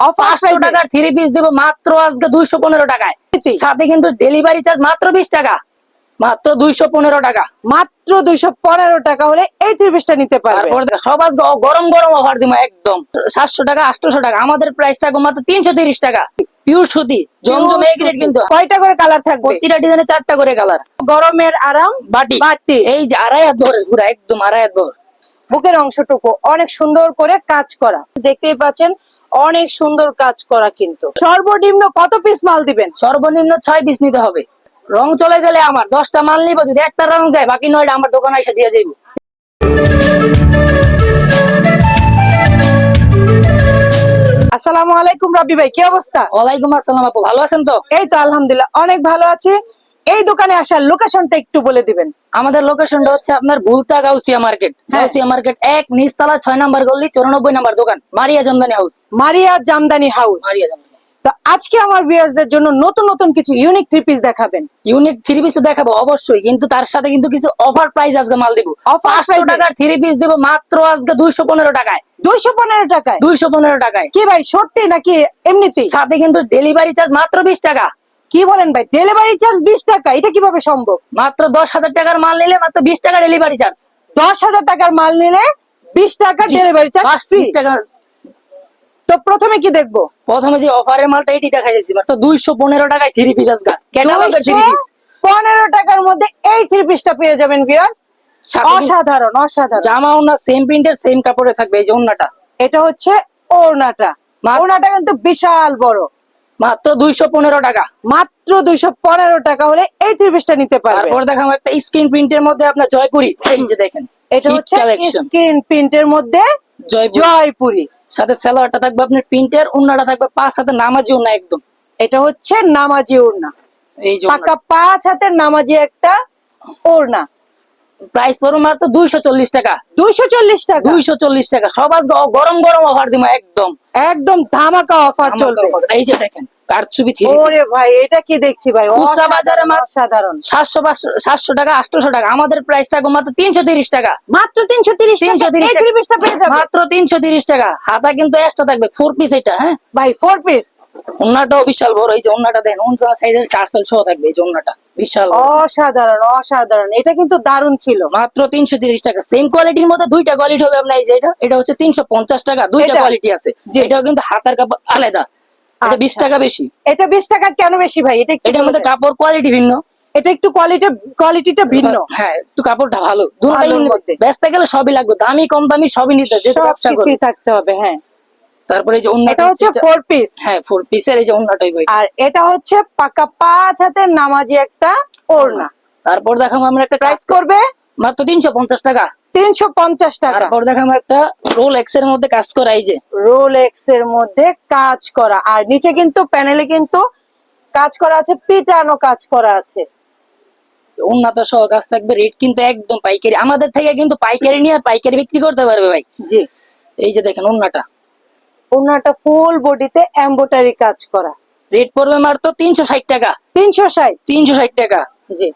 পাঁচশো টাকার three piece দিব মাত্র আজকে দুইশো পনেরো টাকায়। সাথে কিন্তু ডেলিভারি চার্জ মাত্র বিশ টাকা। মাত্র দুইশো পনেরো টাকা। মাত্র দুইশো পনেরো টাকা হলে এই থ্রি পিসটা নিতে পারবে। সব আজকে গরম গরম অফার দিব একদম। সাতশো টাকা আটশো টাকা। আমাদের প্রাইস থাকবে মাত্র তিনশো তিরিশ টাকা। পিওর সুতি জমজম রেট কিন্তু। কয়টা করে কালার থাকবে? প্রতিটা ডিজাইনে চারটা করে কালার গরমের আরাম বাটি। বাটি। এই যে আড়াই হাত ভরে পুরো একদম আড়াই হাত ভর। বুকের অংশটুকু অনেক সুন্দর করে কাজ করা। দেখতেই পাচ্ছেন অনেক সুন্দর কাজ করা কিন্তু। সর্বনিম্ন কত পিস মাল দিবেন? সর্বনিম্ন ছয় পিস নিতে হবে। রং চলে গেলে আমার দশটা মাল নিব যদি একটা রং যায় বাকি নয়টা আমার দোকানে এসে দিয়ে যাইব। আসসালামু আলাইকুম রবি ভাই কি অবস্থা? ওয়ালাইকুম আসসালাম আপু ভালো আছেন তো? এই তো আলহামদুলিল্লাহ অনেক ভালো আছি। এই দোকানে আসার লোকেশনটা একটু বলে দিবেন। আমাদের লোকেশনটা হচ্ছে আপনার ভুলতা গাউসিয়া মার্কেট। হ্যাঁ। গাউসিয়া মার্কেট এক নিচতলা ছয় নাম্বার গল্লি চৌরানব্বই নাম্বার দোকান মারিয়া জামদানি হাউস মারিয়া জামদানি হাউস মারিয়া জমদানি তো আজকে আমার ভিউয়ার্সদের জন্য নতুন নতুন কিছু ইউনিক থ্রি পিস দেখাবেন। ইউনিক থ্রি পিস দেখাবো অবশ্যই। কিন্তু তার সাথে কিন্তু কিছু অফার প্রাইস আজকে মাল দিব। পাঁচশো টাকার থ্রি পিস দিব মাত্র আজকে দুইশো পনেরো টাকায়। দুইশো পনেরো টাকায়? দুইশো পনেরো টাকায়। কি ভাই সত্যি নাকি এমনিতেই? সাথে কিন্তু ডেলিভারি চার্জ মাত্র বিশ টাকা। কি বলেন ভাই? ডেলিভারি চার্জ বিশ টাকা এটা কীভাবে সম্ভব? মাত্র দশ হাজার টাকার মাল নিলে মাত্র বিশ টাকা ডেলিভারি চার্জ দশ হাজার টাকার মাল নিলে বিশ টাকা ডেলিভারি চার্জ বিশ টাকা। তো প্রথমে কি দেখব? প্রথমে যে অফারের মালটা এটি দেখা যাচ্ছে মাত্র দুইশো পনেরো টাকায় থ্রি পিস আজকে ক্যাটালগের থ্রি পিস পনেরো টাকার মধ্যে এই থ্রি পিসটা পেয়ে যাবেন ভিউয়ার্স অসাধারণ অসাধারণ। জামা ওনা সেম প্রিন্টের সেম কাপড়ে থাকবে এই যে ওন্নাটা এটা হচ্ছে ওড়নাটা। মা- ওড়নাটা কিন্তু বিশাল বড়। মাত্র দুইশো পনেরো টাকা। মাত্র দুইশো পনেরো টাকা হলে এই থ্রি পিসটা নিতে পারবে। তারপর দেখাবো একটা স্ক্রিন প্রিন্টের মধ্যে আপনার জয়পুরি। এই যে দেখেন এটা হচ্ছে স্ক্রিন প্রিন্টের মধ্যে জয়পুরি। সাথে সালোয়ারটা থাকবে আপনার প্রিন্টের উন্নাটা থাকবে পাঁচ হাতে নামাজি উন্না একদম। এটা হচ্ছে নামাজি ওড়না এই যে পাকা পাঁচ হাতের নামাজি একটা ওড়না। প্রাইস পড়ো মাত্র দুইশো চল্লিশ টাকা। দুইশো চল্লিশ টাকা? দুইশো চল্লিশ টাকা। সব আজকে গরম গরম অফার দিব একদম। একদম ধামাকা অফার চলবে। এই যে দেখেন কারচুপি থ্রি। ওরে ভাই এটা কি দেখছি ভাই? খুচরা বাজারে মাত্র- টাকা টাকা। আমাদের প্রাইস থাকবে মাত্র টাকা। মাত্র পিসটা পেয়ে যাবে। মাত্র হাতা কিন্তু এক্সট্রা থাকবে ফোর পিস এটা হ্যাঁ? ভাই ফোর পিস ওন্নাটাও বিশাল বড় এই যে ওন্নাটা দেন ওন্না সাইডের টার্সেল সহ থাকবে এই যে ওন্নাটা। বিশাল অসাধারণ অসাধারণ। এটা কিন্তু দারুণ ছিল। মাত্র তিনশো তিরিশ টাকা। সেম কোয়ালিটির মধ্যে দুইটা কোয়ালিটি হবে আপনার এই যে এটা। এটা হচ্ছে তিনশো পঞ্চাশ টাকা। দুইটা কোয়ালিটি আছে। এটাও কিন্তু হাতার কাপড় আলাদা। এটা বিশ আচ্ছা। টাকা বেশি। এটা বিশ টাকা কেন বেশি ভাই? এটা এটার মধ্যে কাপড় কোয়ালিটি ভিন্ন। এটা একটু কোয়ালিটি কোয়ালিটিটা ভিন্ন। হ্যাঁ একটু কাপড়টা ভালো। দুটাই ব্যস্ত গেলে সবই লাগবে। দামি কম দামি সবই নিতে সব ব্যবসা থাকতে হবে হ্যাঁ। তারপরে যে এটা হচ্ছে ফোর পিস হ্যাঁ ফোর পিসের এই যে অন্যটাই বই আর এটা হচ্ছে পাকা পাঁচ হাতের নামাজি একটা ওড়না। তারপর দেখাবো আমরা একটা প্রাইস করবে? মাত্র তিনশো পঞ্চাশ টাকা। তিনশো পঞ্চাশ টাকা। তারপর দেখাবো একটা রোল এক্সের মধ্যে কাজ করা এই যে। রোলেক্স এর মধ্যে কাজ করা। আর নিচে কিন্তু প্যানেলে কিন্তু কাজ করা আছে পিটানো কাজ করা আছে। উন্নত সহ কাজ থাকবে রেট কিন্তু একদম পাইকারি। আমাদের থেকে কিন্তু পাইকারি নিয়ে পাইকারি বিক্রি করতে পারবে ভাই। জি। এই যে দেখেন উন্নাটা ওনাটা ফুল বডিতে এম্বোটারি কাজ করা। রেট পড়বে মাত্র তিনশো ষাট টাকা। তিনশো ষাট? তিনশো ষাট টাকা। জি।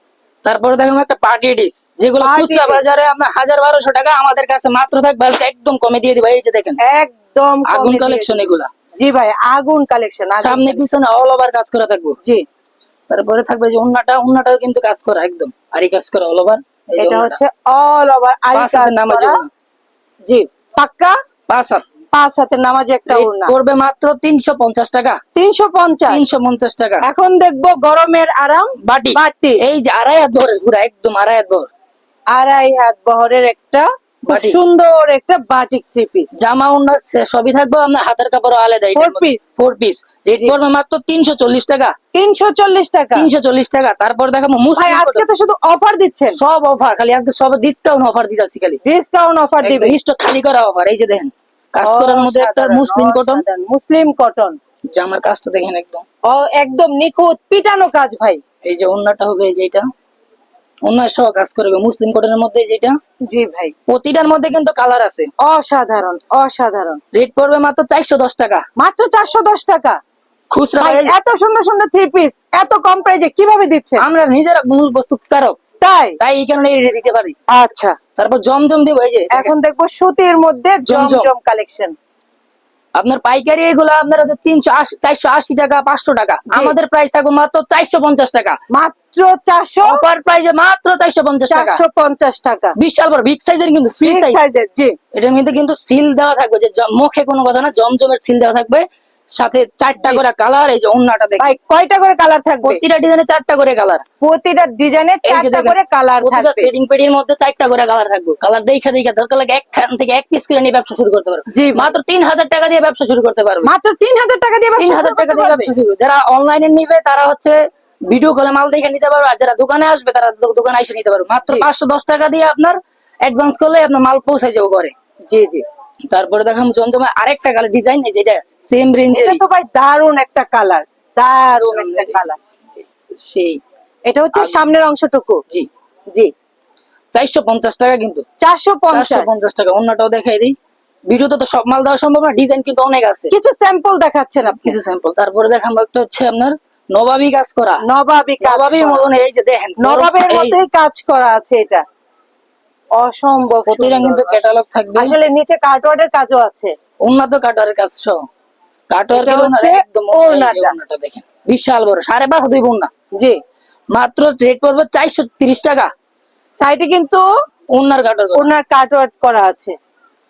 তারপরে দেখাবো একটা পার্টি ডিস যেগুলো খুচরা বাজারে আমরা হাজার বারোশো টাকা আমাদের কাছে মাত্র থাকবে। একদম কমে দিয়ে দিবা। এই যে দেখেন একদম আগুন কালেকশন এগুলা। জি ভাই আগুন কালেকশন সামনে পিছনে অল ওভার কাজ করা থাকব। জি। তারপরে থাকবে যে উন্নাটা উন্নাটাও কিন্তু কাজ করা একদম। আরি কাজ করা অল ওভার এটা হচ্ছে অল ওভার আরি কাজ করা। জি পাক্কা? পাঁচ হাত। পাঁচ হাতের নামাজি একটা ওড়না। পড়বে মাত্র তিনশো পঞ্চাশ টাকা। তিনশো পঞ্চাশ। তিনশো পঞ্চাশ টাকা। এখন দেখব গরমের আরাম বাটি। বাটি। এই যে আড়াই হাত ভরে পুরো একদম আড়াই হাত ভর। আড়াই হাত বহরের একটা সুন্দর একটা বাটিক থ্রি পিস জামা উন্না সবই থাকবে আপনার হাতের কাপড় আলাদা four piece four piece rate পড়বে মাত্র তিনশো চল্লিশ টাকা। তিনশো চল্লিশ টাকা। তিনশো চল্লিশ টাকা। তারপর দেখাবো মুসলিম আজকে তো শুধু অফার দিচ্ছেন। সব অফার খালি আজকে সব ডিসকাউন্ট অফার দিতেছি খালি। ডিসকাউন্ট অফার দিবে। স্টক খালি করা অফার এই যে দেখেন। কাজ করার মধ্যে একটা মুসলিম কটন মুসলিম কটন জামার কাজটা দেখেন একদম। ও একদম নিখুঁত পিটানো কাজ ভাই। এই যে হবে এই যে এটা। অন্য সহ কাজ করবে মুসলিম কটনের মধ্যে যেটা জি ভাই। প্রতিটার মধ্যে কিন্তু কালার আছে। অসাধারণ অসাধারণ। রেট পড়বে মাত্র চারশো দশ টাকা। মাত্র চারশো দশ টাকা। খুচরা এত সুন্দর সুন্দর থ্রি পিস এত কম প্রাইজে কীভাবে দিচ্ছে? আমরা নিজেরা মূল বস্তু কারক তাই? তাই এই কারণে দিতে পারি। আচ্ছা। তারপর জমজম দিব এই যে এখন দেখব সুতির মধ্যে জমজম। কালেকশন আপনার পাইকারি এগুলো আপনার হচ্ছে তিনশো আশি চারশো আশি টাকা পাঁচশো টাকা। আমাদের প্রাইস থাকবে মাত্র চারশো পঞ্চাশ টাকা। মাত্র চারশো? অফার প্রাইসে মাত্র চারশো পঞ্চাশ চারশো পঞ্চাশ টাকা। বিশাল বড় বিগ সাইজের কিন্তু ফ্রি Big সাইজ এর, জি। এটার মধ্যে কিন্তু সিল দেওয়া থাকবে যে মুখে কোনো কথা না জমজমের সিল দেওয়া থাকবে। সাথে চারটা করে কালার এই যে অন্যটা দেখে। ভাই কয়টা করে কালার থাকবে? প্রতিটা ডিজাইনে চারটা করে কালার। প্রতিটা ডিজাইনে চারটা করে কালার থাকবে। সেটিং পেডির মধ্যে চারটা করে কালার থাকবে। কালার দেখে দেখে দরকার লাগে একখান থেকে এক পিস করে নিয়ে ব্যবসা শুরু করতে পারবে জি। মাত্র তিন হাজার টাকা দিয়ে ব্যবসা শুরু করতে পারবে। মাত্র তিন হাজার টাকা দিয়ে তিন ব্যবসা হাজার শুরু টাকা দিয়ে ব্যবসা শুরু। যারা অনলাইনে নিবে তারা হচ্ছে ভিডিও কলে মাল দেখে নিতে পারবে। আর যারা দোকানে আসবে তারা দোকানে এসে নিতে পারবে। মাত্র জি। পাঁচশো দশ টাকা দিয়ে আপনার অ্যাডভান্স করলে আপনার মাল পৌঁছে যাবে ঘরে। জি জি। তারপরে দেখাম জমজমে আরেকটা কালার ডিজাইন এই যেটা সেম রেঞ্জের এটা তো ভাই দারুণ একটা কালার দারুণ একটা কালার সেই। এটা হচ্ছে সামনের অংশটুকু? জি। জি। চারশো পঞ্চাশ টাকা কিন্তু। চারশো পঞ্চাশ? টাকা অন্যটাও দেখাই দিই। ভিডিওতে তো সব মাল দেওয়া সম্ভব না ডিজাইন কিন্তু অনেক আছে। কিছু স্যাম্পল দেখাচ্ছেন আপনি? কিছু স্যাম্পল তারপরে দেখাবো একটা হচ্ছে আপনার নবাবী কাজ করা। নবাবী কাজ নবাবীর মতন এই যে দেখেন নবাবের মতোই কাজ করা আছে এটা। অসম্ভব প্রতিটা কিন্তু ক্যাটালগ থাকবে। আসলে নিচে কার্টওয়ার্ডের কাজও আছে। উন্নত কাটোয়ারের কাজ সহ একদম। ওড়নাটা। দেখেন বিশাল বড় সাড়ে পাঁচ দুই জি। মাত্র রেট পড়বে চারশো তিরিশ টাকা। সাইডে কিন্তু ওনার কার্টওয়ার্ড করা। আছে।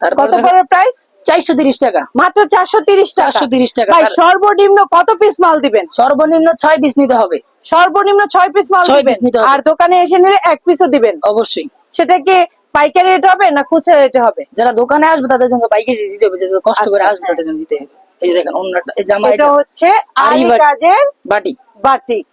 কত করে প্রাইস চারশো তিরিশ টাকা। মাত্র চারশো তিরিশ টাকা। চারশো তিরিশ টাকা। ভাই সর্বনিম্ন কত পিস মাল দিবেন? সর্বনিম্ন ছয় পিস নিতে হবে। সর্বনিম্ন ছয় পিস মাল ছয় দিবেন। নিতে হবে। আর দোকানে এসে নিলে এক পিসও দিবেন। অবশ্যই। সেটা কি পাইকারি রেট হবে না খুচরা রেটে হবে? যারা দোকানে আসবে তাদের জন্য পাইকারি দিতে হবে যাদের কষ্ট করে আচ্ছা, আসবে তাদের জন্য দিতে হবে। এই দেখেন অন্যটা এই জামা এটা হচ্ছে আরি কাজের বাটি। বাটিক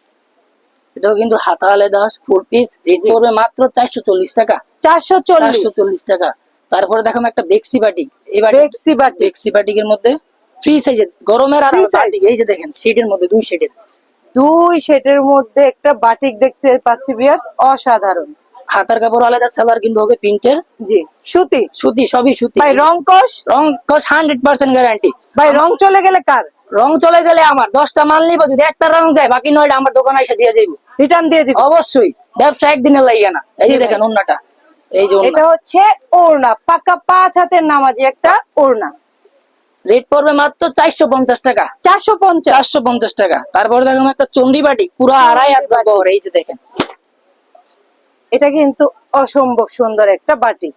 এটাও কিন্তু হাতা আলাদা ফুল পিস রেট পড়বে মাত্র চারশো চল্লিশ টাকা। চারশো চল্লিশ। চারশো চল্লিশ টাকা। তারপরে দেখাম একটা বেক্সি বাটিক বাটিক বেক্সি বাটিক বেক্সি বাটিকের মধ্যে ফ্রি সাইজের গরমের আর? বাটিক এই যে দেখেন শেডের মধ্যে দুই শেডের দুই সেটের মধ্যে একটা বাটিক দেখতে পাচ্ছি বিয়ার্স অসাধারণ। হাতার কাপড় আলাদা সেলার কিন্তু হবে প্রিন্টের জি। সুতি? সুতি সবই সুতি। ভাই রং কষ রং কস হান্ড্রেড পার্সেন্ট গ্যারান্টি ভাই রং চলে গেলে কার? রং চলে গেলে আমার দশটা মাল নিব যদি একটা রং যায় বাকি নয়টা আমার দোকানে এসে দিয়ে যাইব। রিটার্ন দিয়ে দিবে। অবশ্যই ব্যবসা একদিনে লাগে না। এই যে দেখেন। অন্যটা এই যে এটা হচ্ছে ওড়না পাকা পাঁচ হাতের নামাজি একটা ওড়না। রেট পড়বে মাত্র চারশো পঞ্চাশ টাকা। চারশো পঞ্চাশ। চারশো পঞ্চাশ টাকা। তারপরে দেখলাম একটা চন্ডি বাটি পুরো আড়াই হাত। বহর এই যে দেখেন। এটা কিন্তু অসম্ভব সুন্দর একটা বাটি।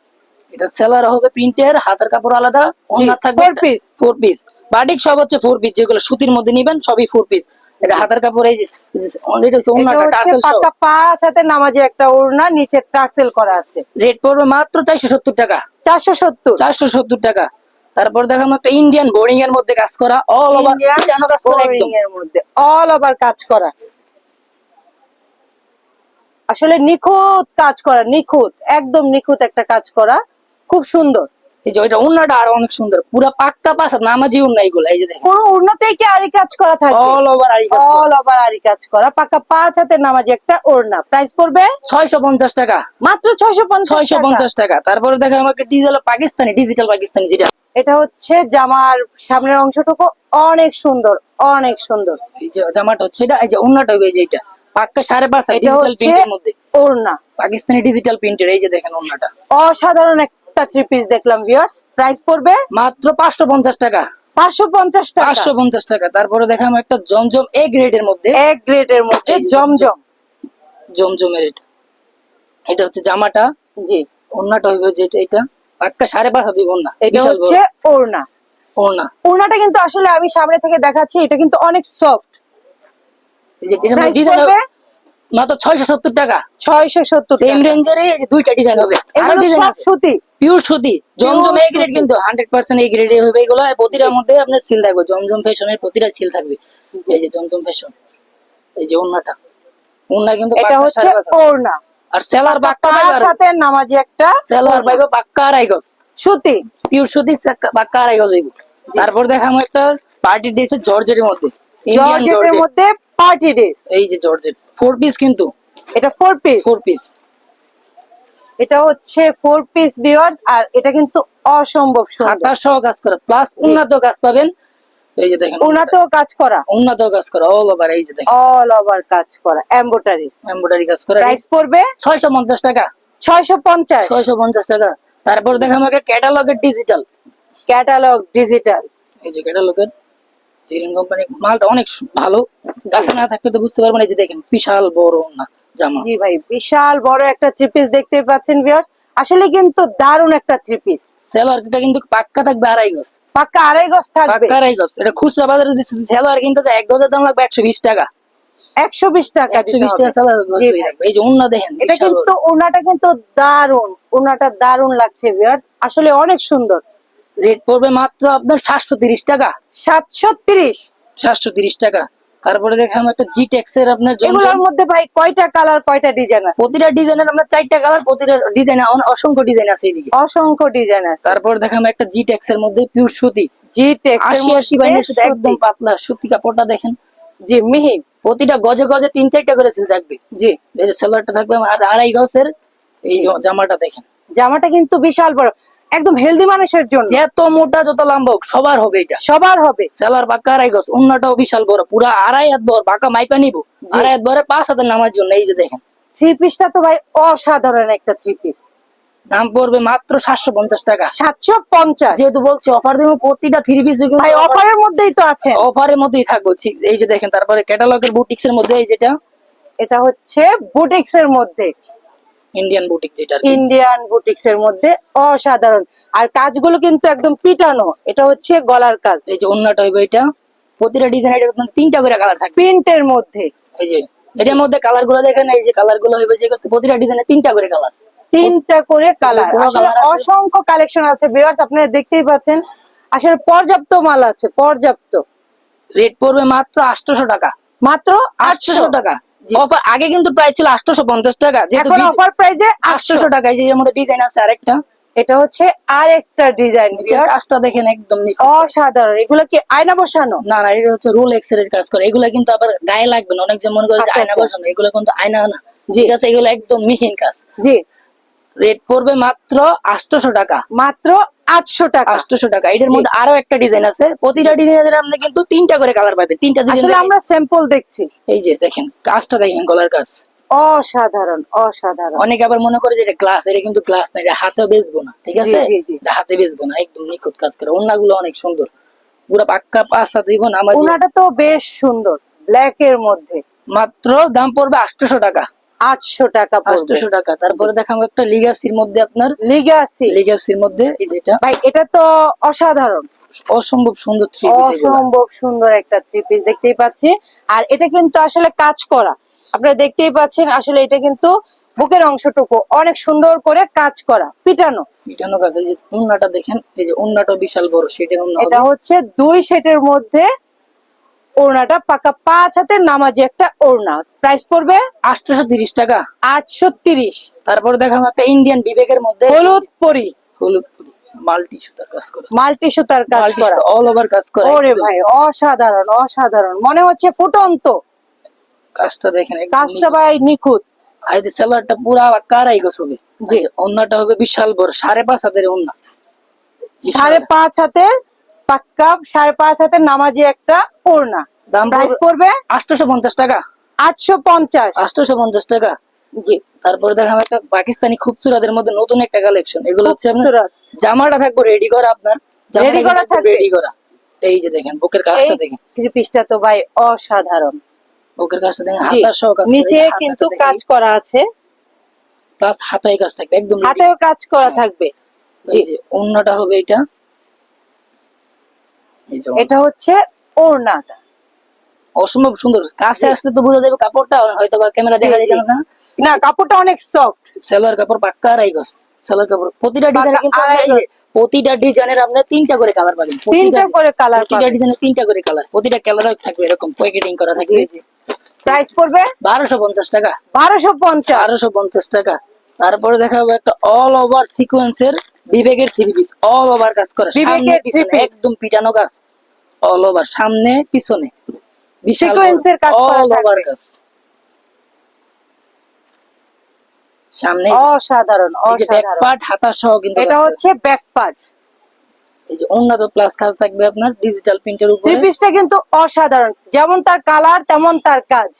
এটা সেলার হবে প্রিন্টের হাতের কাপড় আলাদা থাকবে। ফোর পিস বাটিক সব হচ্ছে ফোর পিস যেগুলো সুতির মধ্যে নিবেন সবই ফোর পিস এটা হাতের কাপড় এই যে অলরেডি হচ্ছে এটা টার্সেল সহ। পাকা পাঁচ হাতের নামাজি একটা ওড়না নিচে টার্সেল করা আছে। রেট পড়বে মাত্র চারশো সত্তর টাকা। চারশো সত্তর। চারশো সত্তর টাকা। তারপর দেখাম একটা ইন্ডিয়ান বোর্ডিং এর মধ্যে কাজ করা অল ওভার কাজ করা একদম। অল ওভার কাজ করা। আসলে নিখুঁত কাজ করা নিখুঁত একদম নিখুঁত একটা কাজ করা খুব সুন্দর। এই যে ওইটা অন্যটা আরও অনেক সুন্দর। পুরা পাক্কা পাস নামাজি উন্না এগুলো এই যে দেখেন। পুরো উন্নতেই কি আরি কাজ করা থাকবে অল ওভার আর কাজ অল ওভার আরি কাজ করা। পাকা পাঁচ হাতের নামাজি একটা ওড়না। প্রাইস পড়বে? ছয়শো পঞ্চাশ টাকা। মাত্র ছয়শো পঞ্চাশ ছয়শো পঞ্চাশ টাকা। তারপরে দেখা আমাকে ডিজেল পাকিস্তানি ডিজিটাল পাকিস্তানি যেটা। এটা হচ্ছে জামার সামনের অংশটুকু অনেক সুন্দর অনেক সুন্দর। এই যে জামাটা হচ্ছে এটা এই যে অন্যটা হবে এই যে এটা। পাক্কা সাড়ে পাঁচ এটা হচ্ছে ওড়না। পাকিস্তানি ডিজিটাল প্রিন্টের এই যে দেখেন অন্যটা অসাধারণ একটা থ্রি পিস দেখলাম ভিউয়ার্স প্রাইস পড়বে? মাত্র পাঁচশো পঞ্চাশ টাকা। পাঁচশো পঞ্চাশ টাকা? পাঁচশো পঞ্চাশ টাকা। তারপরে দেখাম একটা জমজম এ গ্রেডের মধ্যে। এক গ্রেডের মধ্যে। জমজম। জমজমের এটা। এটা হচ্ছে জামাটা। জি। ওড়নাটা হইবে যেটা এটা। পাক্কা সাড়ে পাঁচ হাত দিব না এটা হচ্ছে ওড়না। ওড়না। ওড়নাটা কিন্তু আসলে আমি সামনে থেকে দেখাচ্ছি। এটা কিন্তু অনেক সফট এই যে এটার মধ্যে প্রাইস ডিজাইন পড়বে হবে মাত্র ছয়শো সত্তর টাকা। ছয়শো সত্তর সেম রেঞ্জের এই দুইটা ডিজাইন হবে। আরও এগুলো ডিজাইন সব সুতি। পিওর সুতি জমজম এ গ্রেড কিন্তু হান্ড্রেড পার্সেন্ট এই গ্রেডে হবে এগুলো। প্রতিটার মধ্যে আপনার সিল থাকবে। জমজম ফ্যাশনের প্রতিটা সিল থাকবে। এই যে জমজম ফ্যাশন এই যে ওন্নাটা ওন্না কিন্তু এটা হচ্ছে ওড়না। আর সেলার নামাজি একটা সেলার আড়াই গজ। সুতি। পিওর সুতি আড়াই গজ তারপর দেখাম একটা পার্টি ড্রেস জর্জেটের মধ্যে। জর্জেটের মধ্যে পার্টি ড্রেস এই যে জর্জেট ফোর পিস কিন্তু। এটা ফোর পিস ফোর পিস এটা হচ্ছে ফোর পিস বিয়ার্স আর এটা কিন্তু অসম্ভব সুন্দর। সহ কাজ করা প্লাস উন্নত কাজ পাবেন। এই যে দেখেন। ওনাতেও কাজ করা। উন্নত কাজ করা অল ওভার এই যে দেখেন। অল ওভার কাজ করা এমব্রয়ডারি এমব্রয়ডারি কাজ করা প্রাইস পড়বে? ছয়শো পঞ্চাশ টাকা। ছয়শো পঞ্চাশ। ছয়শো পঞ্চাশ টাকা। তারপর দেখাম একটা ক্যাটালগের ডিজিটাল ক্যাটালগ ডিজিটাল এই যে ক্যাটালগের জিরিন কোম্পানি মালটা অনেক ভালো। কাছে না থাকলে তো বুঝতে পারবেন এই যে দেখেন বিশাল বড় না জামা। জি ভাই বিশাল বড় একটা থ্রি পিস দেখতে পাচ্ছেন ভিউয়ার্স আসলে কিন্তু দারুণ একটা থ্রি পিস সেলারটা কিন্তু পাক্কা থাকবে আড়াই গজ। পাক্কা আড়াই গজ থাকবে। পাক্কা আড়াই গজ। এটা খুচরা বাজারে দিচ্ছে সেলার কিন্তু এক গজের দাম লাগবে একশো বিশ টাকা। একশো বিশ টাকা একশো দিতে বিশ হবে। টাকা সেলার এই যে অন্য দেখেন এটা কিন্তু ওনাটা কিন্তু দারুণ ওনাটা দারুণ লাগছে ভিউয়ার্স আসলে অনেক সুন্দর। রেট পড়বে মাত্র আপনার সাতশো তিরিশ টাকা। সাতশো তিরিশ? সাতশো তিরিশ টাকা। তারপরে দেখেন একটা জি টেক্স এর আপনার এগুলোর মধ্যে ভাই কয়টা কালার কয়টা ডিজাইন আছে? প্রতিটা ডিজাইনের আমরা চারটা কালার প্রতিটা ডিজাইন অসংখ্য ডিজাইন আছে এদিকে। অসংখ্য ডিজাইন আছে। তারপর দেখাম একটা জি টেক্স এর মধ্যে পিওর সুতি। জি টেক্স আশি আশি বাইনের সাথে একদম পাতলা সুতি কাপড়টা দেখেন। জি মিহি। প্রতিটা গজে গজে তিন চারটা করে সিল থাকবে। জি। এই যে সেলারটা থাকবে আর আড়াই গজের এই জামাটা দেখেন। জামাটা কিন্তু বিশাল বড়। একদম হেলদি মানুষের জন্য। যত মোটা যত লম্বা হোক সবার হবে এটা। সবার হবে। সেলার বাঁকা আড়াই গজ অন্যটাও বিশাল বড় পুরা আড়াই হাত বড় বাঁকা মাইপা নিব। আড়াই হাত বড় পাঁচ হাতের নামার জন্য এই যে দেখেন। থ্রি পিসটা তো ভাই অসাধারণ একটা থ্রি পিস দাম পড়বে মাত্র সাতশো পঞ্চাশ টাকা। সাতশো পঞ্চাশ। যেহেতু বলছি অফার দিব প্রতিটা থ্রি পিস ভাই অফারের মধ্যেই তো আছে। অফারের মধ্যেই থাকব। এই যে দেখেন তারপরে ক্যাটালগের বুটিক্স এর মধ্যে এই যেটা। এটা হচ্ছে বুটিক্স এর মধ্যে। ইন্ডিয়ান বুটিক যেটা ইন্ডিয়ান বুটিক্স এর মধ্যে অসাধারণ। আর কাজগুলো কিন্তু একদম পিটানো। এটা হচ্ছে গলার কাজ। এই যে অন্যটা হইবে এটা। প্রতিটা ডিজাইন এর মধ্যে তিনটা করে কালার থাকবে প্রিন্টের মধ্যে। এই যে এটার মধ্যে কালারগুলো দেখেন এই যে কালারগুলো হইবে যে প্রতিটা ডিজাইনে তিনটা করে কালার তিনটা করে কালার আসলে অসংখ্য কালেকশন আছে ভিউয়ার্স আপনারা দেখতেই পাচ্ছেন। আসলে পর্যাপ্ত মাল আছে পর্যাপ্ত। রেট পড়বে মাত্র আটশোশো টাকা। মাত্র আটশো। টাকা। অফার আগে কিন্তু প্রাইস ছিল আটশোশো পঞ্চাশ টাকা এখন অফার যে এর মধ্যে ডিজাইন আছে আরেকটা। এটা হচ্ছে আর একটা ডিজাইন কাজটা দেখেন একদম অসাধারণ। এগুলো কি আয়না বসানো? না না এটা হচ্ছে রোল এক্সের কাজ করে। এগুলো কিন্তু আবার গায়ে লাগবে না। অনেক যে মনে করে আচ্ছা, আয়না আচ্ছা। বসানো এগুলো কিন্তু আয়না না। ঠিক আছে এগুলো একদম মিহিন কাজ। জি। রেট পড়বে মাত্র আটশোশো টাকা। মাত্র আটশো টাকা। আটশোশো টাকা। এটার মধ্যে আরও একটা ডিজাইন আছে। প্রতিটা ডিজাইনের আপনি কিন্তু তিনটা করে কালার পাবেন। তিনটা আসলে আমরা স্যাম্পল দেখছি। এই যে দেখেন কাজটা দেখেন গলার কাজ। অসাধারণ অসাধারণ। অনেকে আবার মনে করে যে এটা গ্লাস এটা কিন্তু গ্লাস না এটা হাতে বেচবো না ঠিক আছে। এটা হাতে বেচবো না একদম নিখুঁত কাজ করে। অন্যগুলো অনেক সুন্দর। পুরো পাক্কা পাঁচটা দিব না আমার তো বেশ সুন্দর ব্ল্যাক এর মধ্যে। মাত্র দাম পড়বে আটশোশো টাকা। আটশো টাকা আটশোশো টাকা। তারপরে দেখাবো একটা লিগাসির মধ্যে আপনার। লিগাসি লিগাসির মধ্যে এই যেটা ভাই এটা তো অসাধারণ। অসম্ভব সুন্দর থ্রি পিস অসম্ভব সুন্দর একটা থ্রি পিস দেখতেই পাচ্ছি। আর এটা কিন্তু আসলে কাজ করা। আপনারা দেখতেই পাচ্ছেন আসলে এটা কিন্তু বুকের অংশটুকু অনেক সুন্দর করে কাজ করা পিটানো। পিটানো কাজ এই যে উন্নাটা দেখেন এই যে উন্নাটা বিশাল বড় সেটের উন্না এটা হচ্ছে দুই সেটের মধ্যে ওড়নাটা পাকা পাঁচ হাতের নামাজি একটা ওড়না। প্রাইস পড়বে আটশোশো তিরিশ টাকা। আটশো তিরিশ তারপরে দেখাবো একটা ইন্ডিয়ান বিবেকের মধ্যে হলুদ পরি। হলুদ মাল্টি সুতার কাজ করে। মাল্টি সুতার কাজ করা। অল ওভার কাজ করে ওরে ভাই অসাধারণ অসাধারণ। মনে হচ্ছে ফুটন্ত। কাজটা দেখেন কাজটা ভাই নিখুঁত। যে সেলারটা পুরা কারাই গোছ হবে জি। আচ্ছা, ওন্নাটা হবে বিশাল বড় সাড়ে পাঁচ হাতের ওন্না সাড়ে পাঁচ হাতের পাক্কা সাড়ে পাঁচ হাতের নামাজি একটা ওড়না। দাম প্রাইস পড়বে আটশোশো পঞ্চাশ টাকা। আটশো পঞ্চাশ আটশোশো পঞ্চাশ টাকা। জি। তারপরে একটা পাকিস্তানি খুবসুরাতের মধ্যে নতুন একটা কালেকশন এগুলো হচ্ছে আপনার জামাটা থাকবে রেডি করা আপনার। Ready করা? রেডি করা। এই যে দেখেন বুকের কাজটা দেখেন। থ্রি পিসটা তো ভাই অসাধারণ। বুকের কাজটা দেখেন হাতার সহ কাজ নিচে কিন্তু কাজ করা আছে। প্লাস হাতায় কাজ থাকবে একদম। হাতেও কাজ করা থাকবে। এই যে অন্যটা হবে এটা। এটা হচ্ছে ওড়নাটা। অসম্ভব সুন্দর। কাছে আসলে তো বোঝা যাবে কাপড়টা হয়তো বা ক্যামেরা দেখা যায় না। না কাপড়টা অনেক সফট সেলার কাপড় পাক্কা আড়াই গজ। সেলার কাপড়। প্রতিটা ডিজাইনে কিন্তু। প্রতিটা ডিজাইনের আপনার তিনটা করে কালার পাবেন। তিনটা করে কালার প্রতিটা ডিজাইনে তিনটা করে কালার প্রতিটা কালার থাকবে এরকম প্যাকেটিং করা থাকবে। প্রাইস পড়বে? বারোশো পঞ্চাশ টাকা। বারোশো পঞ্চাশ। বারোশো পঞ্চাশ টাকা। তারপরে দেখাবো একটা অল ওভার সিকোয়েন্সের বিবেকের থ্রি পিস অল ওভার কাজ করে সামনে বিবেকের পিছনে একদম পিটানো কাজ অল ওভার সামনে পিছনে। এর কাজ করা অল ওভার কাজ সামনে অসাধারণ অসাধারণ। পার্ট হাতা সহ কিন্তু এটা হচ্ছে ব্যাক পার্ট এই যে উন্নত প্লাস কাজ থাকবে আপনার ডিজিটাল প্রিন্টের থ্রি উপরে। পিসটা কিন্তু অসাধারণ। যেমন তার কালার তেমন তার কাজ।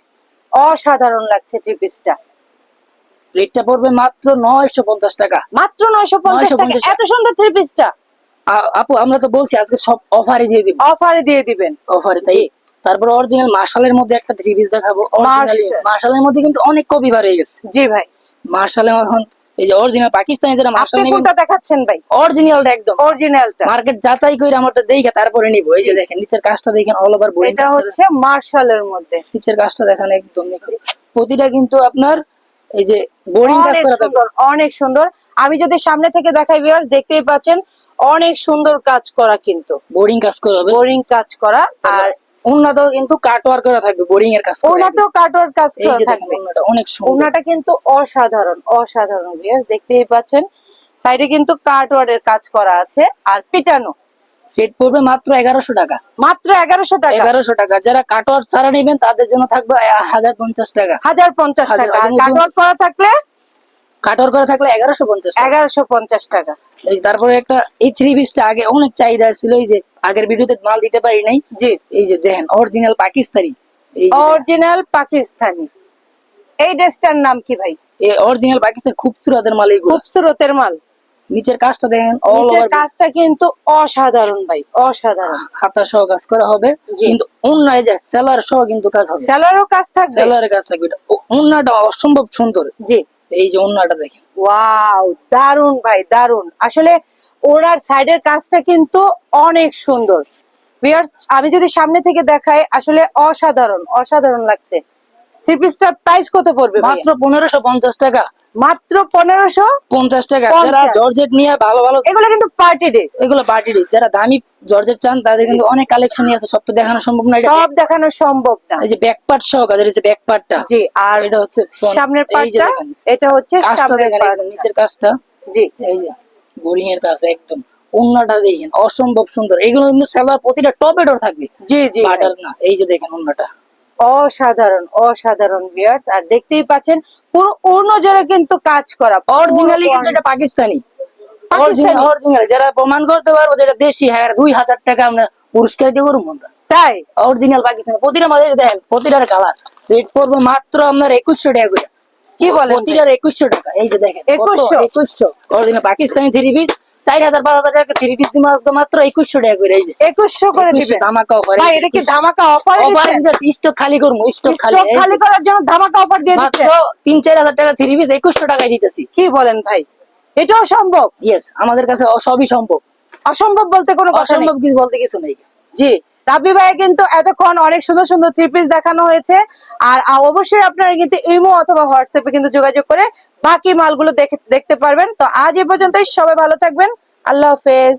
অসাধারণ লাগছে থ্রি পিসটা। রেটটা পড়বে মাত্র নয়শো পঞ্চাশ টাকা। মাত্র নয়শো পঞ্চাশ টাকা। এত সুন্দর থ্রি পিসটা আপু আমরা তো বলছি আজকে সব অফারে দিয়ে দিব অফারে দিয়ে দিবেন। অফারে তাই? তারপর অরিজিনাল মার্শালের মধ্যে একটা থ্রি পিস দেখাবো। মার্শালের মধ্যে কিন্তু অনেক কপি বার হয়ে গেছে। জি ভাই। মার্শালে এখন এই যে অরিজিনাল পাকিস্তানি যারা মার্শাল নেবেন কোনটা দেখাচ্ছেন ভাই? অরিজিনালটা একদম। অরিজিনালটা মার্কেট যাচাই করে আমার তো দেখে তারপরে নিব। এই যে দেখেন নিচের কাজটা দেখেন অল ওভার বোরিং এটা হচ্ছে মার্শালের মধ্যে। নিচের কাজটা দেখেন একদম নিখুঁত। প্রতিটা কিন্তু আপনার এই যে বোরিং কাজ করা সুন্দর অনেক সুন্দর। আমি যদি সামনে থেকে দেখাই ভিউয়ার্স দেখতেই পাচ্ছেন অনেক সুন্দর কাজ করা কিন্তু। বোরিং কাজ করা হবে। বোরিং কাজ করা আর উন্নত কিন্তু কাটওয়ার করা থাকবে বোরিং এর কাজ ওনাতেও কাটওয়ার কাজ করা থাকবে। অনেক সুন্দর। ওনাটা কিন্তু অসাধারণ অসাধারণ ভিউয়ার্স দেখতেই পাচ্ছেন। সাইডে কিন্তু কাটওয়ারের কাজ করা আছে আর পিটানো। রেট পড়বে মাত্র এগারোশো টাকা। মাত্র এগারোশো টাকা? এগারোশো টাকা। যারা কাটওয়ার ছাড়া নেবেন তাদের জন্য থাকবে হাজার পঞ্চাশ টাকা। হাজার পঞ্চাশ টাকা। কাটওয়ার করা থাকলে? কাটওয়ার করা থাকলে এগারোশো পঞ্চাশ এগারোশো পঞ্চাশ টাকা। এই তারপরে একটা এই থ্রি পিসটা আগে অনেক চাহিদা ছিল এই যে আগের ভিডিওতে মাল দিতে পারি নাই। জি। এই যে দেখেন অরিজিনাল পাকিস্তানি। এই অরিজিনাল পাকিস্তানি। এই ড্রেসটার নাম কি ভাই? অরিজিনাল পাকিস্তান খুবসুরতের মাল এইগুলো। খুবসুরতের মাল। নিচের কাজটা দেখেন নিচের কাজটা কিন্তু অসাধারণ ভাই অসাধারণ। হাতা সহ কাজ করা হবে কিন্তু অন্যায় যে সেলার সহ কিন্তু কাজ হবে। স্যালারও কাজ থাকবে? সেলারের কাজ থাকবে। অন্যটা অসম্ভব সুন্দর। জি। এই যে অন্যটা দেখেন। ওয়াও দারুণ ভাই দারুণ আসলে ওনার সাইডের কাজটা কিন্তু অনেক সুন্দর। আমি যদি সামনে থেকে দেখাই আসলে অসাধারণ অসাধারণ লাগছে। থ্রি পিসটার প্রাইস কত পড়বে মাত্র পনেরোশো পঞ্চাশ টাকা। মাত্র পনেরোশো পঞ্চাশ টাকা। যারা জর্জেট নিয়ে ভালো ভালো এগুলো কিন্তু পার্টি ড্রেস এগুলো পার্টি যারা দামি জর্জেট চান তাদের কিন্তু অনেক কালেকশন আছে। সব তো দেখানো সম্ভব না। সব দেখানো সম্ভব না। এই যে ব্যাক পার্ট সহ এই যে ব্যাক পার্টটা জি আর এটা হচ্ছে সামনের পার্টটা এটা হচ্ছে সামনের নিচের কাজটা। জি। এই যে বোরিং এর কাজ একদম। অন্যটা দেখেন অসম্ভব সুন্দর। এগুলো কিন্তু সেলার প্রতিটা টপেডর থাকবে। জি জি। বাটার না এই যে দেখেন অন্যটা অসাধারণ অসাধারণ ভিউয়ার্স আর দেখতেই পাচ্ছেন পুরো অন্য জোরে কিন্তু কাজ করা। অরিজিনালি কিন্তু এটা পাকিস্তানি। অরিজিনাল যারা প্রমাণ করতে পারব যেটা দেশি হ্যাঁ দুই হাজার টাকা আমরা পুরস্কার দিয়ে করব আমরা। তাই? অরিজিনাল পাকিস্তানি। প্রতিটা মাঝে দেখেন প্রতিটার কালার রেট পড়বে মাত্র আপনার একুশশো টাকা করে। কি বলে প্রতিটার একুশশো টাকা। এই যে দেখেন একুশশো। একুশশো। অরিজিনাল পাকিস্তানি থ্রি পিস চার হাজার পাঁচ হাজার টাকা থ্রি পিস মাত্র একুশশো টাকা করে একুশশো করে দিবে। ধামাকা অফার এটা কি ধামাকা অফার স্টক খালি করব স্টক খালি। খালি করার জন্য ধামাকা অফার দিয়ে দিচ্ছে? তিন চার হাজার টাকা থ্রি পিস একুশশো টাকায় দিতেছি। কি বলেন ভাই? এটাও সম্ভব? ইয়েস আমাদের কাছে সবই সম্ভব। অসম্ভব বলতে কোনো অসম্ভব কিছু বলতে কিছু নেই। জি। রাবি ভাই কিন্তু এতক্ষণ অনেক সুন্দর সুন্দর থ্রি পিস দেখানো হয়েছে। আর অবশ্যই আপনারা কিন্তু ইমো অথবা হোয়াটসঅ্যাপে কিন্তু যোগাযোগ করে বাকি মালগুলো দেখে, দেখতে পারবেন। তো আজ এ পর্যন্তই, সবাই ভালো থাকবেন। আল্লাহ হাফেজ।